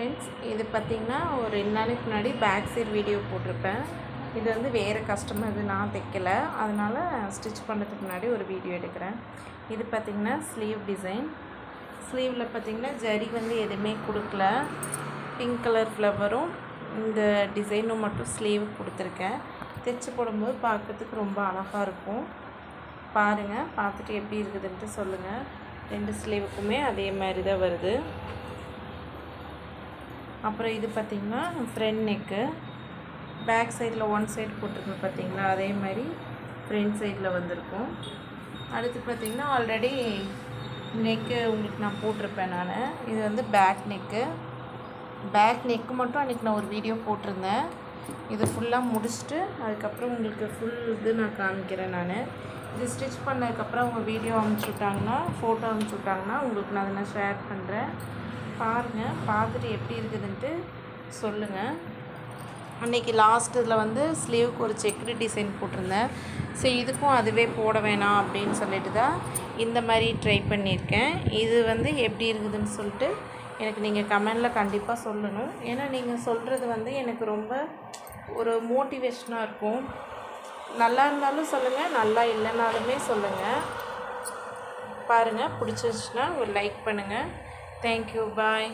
Friends இது பார்த்திங்கன்னா ஒரு ரெண்டு நாளைக்கு முன்னாடி பேக் சைடு வீடியோ போட்டிருப்பேன். இது வந்து வேறு கஸ்டமர் இது நான் தைக்கல. அதனால் ஸ்டிச் பண்ணுறதுக்கு முன்னாடி ஒரு வீடியோ எடுக்கிறேன். இது பார்த்திங்கன்னா ஸ்லீவ் டிசைன் ஸ்லீவில் பார்த்திங்கன்னா ஜரி வந்து எதுவுமே கொடுக்கல. பிங்க் கலர் ஃப்ளவரும் இந்த டிசைனும் மட்டும் ஸ்லீவ் கொடுத்துருக்கேன். தைச்சி போடும்போது பார்க்குறதுக்கு ரொம்ப அழகாக இருக்கும். பாருங்கள் பார்த்துட்டு எப்படி இருக்குதுன்ட்டு சொல்லுங்கள் ரெண்டு ஸ்லீவுக்குமே அதே மாதிரி தான் வருது. அப்புறம் இது பார்த்திங்கன்னா ஃப்ரண்ட் நெக்கு பேக் சைடில் ஒன் சைடு போட்டிருக்கு பார்த்திங்களா? அதே மாதிரி ஃப்ரண்ட் சைடில் வந்திருக்கும். அடுத்து பார்த்திங்கன்னா ஆல்ரெடி நெக்கு உங்களுக்கு நான் போட்டிருப்பேன் நான். இது வந்து பேக் நெக்கு பேக் நெக்கு மட்டும் அன்றைக்கி நான் ஒரு வீடியோ போட்டிருந்தேன். இது ஃபுல்லாக முடிச்சுட்டு அதுக்கப்புறம் உங்களுக்கு ஃபுல் இது நான் காமிக்கிறேன் நான். இது ஸ்டிச் பண்ணதுக்கப்புறம் அவங்க வீடியோ அனுப்பிச்சுட்டாங்கன்னா ஃபோட்டோ அனுப்பிச்சுட்டாங்கன்னா உங்களுக்கு நான் அதை நான் ஷேர் பண்ணுறேன் பாருங்கள் பார்த்துட்டு எப்படி இருக்குதுன்ட்டு சொல்லுங்கள் அன்றைக்கி லாஸ்ட் இதில் வந்து ஸ்லீவுக்கு ஒரு செக்குடு டிசைன் போட்டிருந்தேன். ஸோ இதுக்கும் அதுவே போட வேணாம் அப்படின்னு சொல்லிட்டு தான் இந்த மாதிரி ட்ரை பண்ணியிருக்கேன். இது வந்து எப்படி இருக்குதுன்னு சொல்லிட்டு எனக்கு நீங்கள் கமெண்டில் கண்டிப்பாக சொல்லணும். ஏன்னா நீங்கள் சொல்கிறது வந்து எனக்கு ரொம்ப ஒரு மோட்டிவேஷனாக இருக்கும். நல்லா இருந்தாலும் சொல்லுங்கள் நல்லா இல்லைனாலுமே சொல்லுங்கள் பாருங்கள் பிடிச்சிருச்சுன்னா ஒரு லைக் பண்ணுங்கள் தேங்க்யூ பாய்